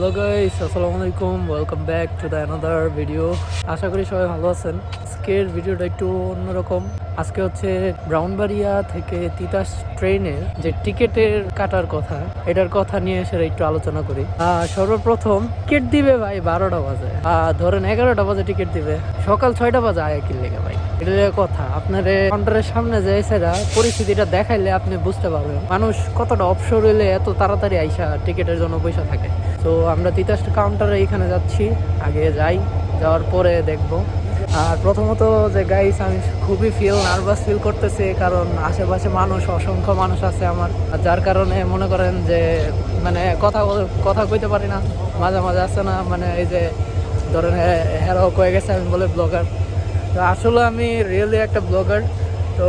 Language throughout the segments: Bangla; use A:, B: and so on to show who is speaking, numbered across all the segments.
A: হ্যালো গাইস আসসালামু আলাইকুম welcome back to the another video আশা করি সবাই ভালো আছেন। আজকের ভিডিওটা একটু অন্যরকম। আজকে হচ্ছে ব্রাউনবাড়িয়া থেকে তিতাস ট্রেনের যে টিকেটের কাটার কথা, এটার কথা নিয়ে সেটা একটু আলোচনা করি। সর্বপ্রথম টিকিট দিবে ভাই বারোটা বাজে। ধরেন এগারোটা বাজে টিকিট দিবে। সকাল ছয়টা বাজে আয় কিনলে ভাই? এটা কথা। আপনার কাউন্টারের সামনে যে সেটা পরিস্থিতিটা দেখাইলে আপনি বুঝতে পারবেন। মানুষ কতটা অবসর হইলে এত তাড়াতাড়ি আইসা টিকিটের জন্য পয়সা থাকে। তো আমরা তিতাস কাউন্টারে এখানে যাচ্ছি। আগে যাই, যাওয়ার পরে দেখব। আর প্রথমত যে গাইস আমি খুবই ফিল নার্ভাস ফিল করতেছি, কারণ আশেপাশে মানুষ, অসংখ্য মানুষ আছে আমার। যার কারণে মনে করেন যে মানে কথা কথা কইতে পারি না, মাঝে মাঝে আছে না মানে এই যে ধরেন হেরাও কয়ে গেছে আমি বলে ব্লগার তো আসলে আমি রিয়েলি একটা ব্লগার তো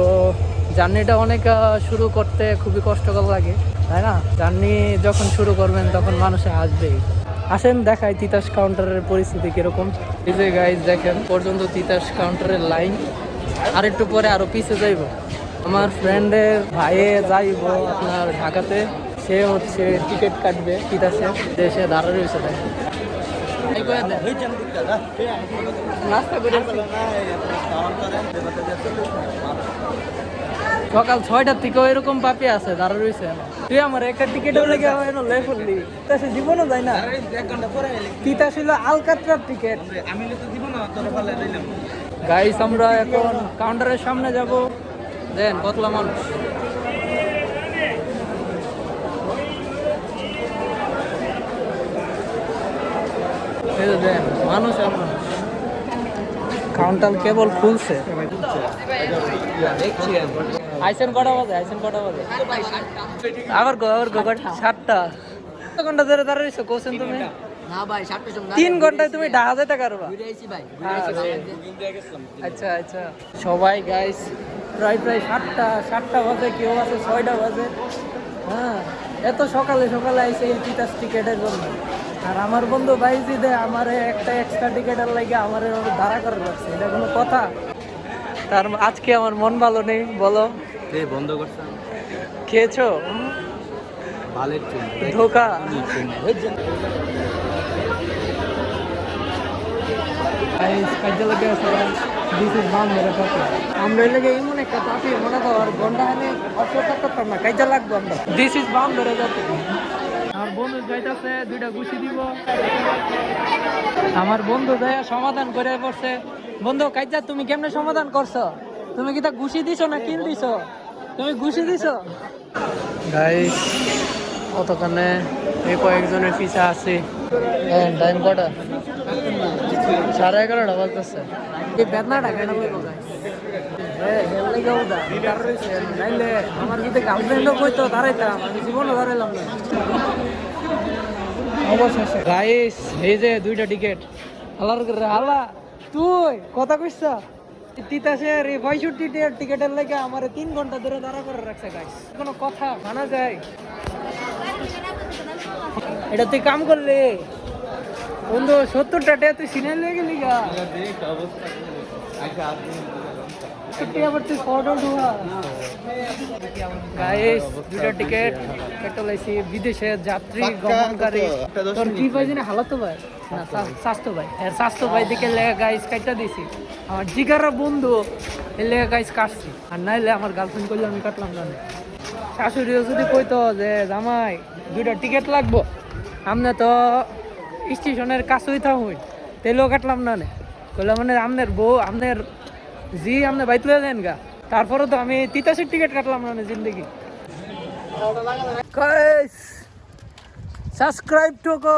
A: জার্নিটা অনেক শুরু করতে খুবই কষ্টকর লাগে, তাই না? জার্নি যখন শুরু করবেন, তখন মানুষে আসবেই আসেন, দেখাই তিতাস কাউন্টারের পরিস্থিতি কীরকম। এই যে গাইজ দেখেন, পর্যন্ত তিতাস কাউন্টারের লাইন আর একটু পরে আরও পিছে যাইব। আমার ফ্রেন্ডের ভাইয়ে যাইব আপনার ঢাকাতে। সে হচ্ছে টিকিট কাটবে তিতাসে। সে দাঁড়া রয়েছে, দেখেন। সকাল ছয়টার থেকেও এরকম পাপি আছে, দাঁড়া রয়েছে তুই আমার একটা টিকিটের লেগে লে ফুললি তা জীবনও যায় না। তিতা ছিল আলকাত্রার টিকিট আমি গাইস আমরা এখন কাউন্টারের সামনে যাব। দেন কতলা মানুষ এই যে দেন মানুষ কাউন্টার কেবল খুলছে। আইসেন কটা বাজে আইসেন কটা বাজে? আবার গো আবার গো কটা? সাতটা। কত ঘণ্টা ধরে দাঁড়াইছো কোসেন তুমি? তিন ঘন্টায় তুমি ঢাকা যেতে পারবা?
B: ভাই
A: আচ্ছা। আচ্ছা সবাই গাইস প্রায় প্রায় সাতটা সাতটা বাজে কেউ আছে ছয়টা বাজে। হ্যাঁ এত সকালে সকালে আইসে এই টিকেটের জন্য। আর আমার বন্ধু বাইজি দে আমার একটা এক্সট্রা টিকেটের লাগে আমার দাঁড়া করে রাখছে। এটা কোনো কথা? তার আজকে আমার মন ভালো নেই বলো।
B: বন্ধ করছেন
A: খেয়েছো? ধোকা। আমরা লাগে এমন একটা পাপি মনে কর গন্ডা হানে অপেক্ষা করতাম না কাজে লাগবো আমরা। দিস ইজ বাম যাতে আমার বন্ধু যাইতাছে দুইটা গুছি দিব। আমার বন্ধু যায় সমাধান করে বসছে। বন্ধু কাজা তুমি কেমনে সমাধান করছ? তুমি কি তা গুছি দিছো না কিল দিছো? তুমি গুছি দিছো? গাইস কতখানে এই কয়েকজনের পিছা আছে। হ্যাঁ টাইম কটা? সাড়ে এগারোটা বাজতেছে। এই বেদনাটা কেন বলব আমার যদি গার্লফ্রেন্ডও কইতো দাঁড়াইতাম আমি জীবনও দাঁড়াইলাম না। অবশেষে। গাইস এই যে দুইটা টিকিট হালার করে হালা তুই কথা কইছ তিতাসের এই পঁয়ষট্টি টিকিটের লেগে আমার তিন ঘণ্টা ধরে দাঁড়া করে রাখছে গাইস কোনো কথা মানা যায়। এটা তুই কাম করলে? বন্ধু সত্তরটা তুই সিনে লেগে গেলি দুটা টিকেট বিদেশে যাত্রী গমনকারী তোর কি পাইছি না হালাতো ভাই। না স্বাস্থ্য ভাই। এর স্বাস্থ্য ভাই দিকে লেগে গাইস কাটটা দিছি। আমার জিগারা বন্ধু এর লেগে গাইস কাটছি। আর নাইলে আমার গার্লফ্রেন্ড করলে আমি কাটলাম না। শাশুড়িও যদি কইতো যে জামাই দুইটা টিকিট লাগবো। আমনে তো স্টেশনের কাছেই থাকুন তেলেও কাটলাম না কইলাম মানে আমনের বউ আমনের জি আমনে বাইত লয়ে দেন গা। তারপরে তো আমি তিতাসের টিকিট কাটলাম না জিন্দগি। সাবস্ক্রাইব টুকো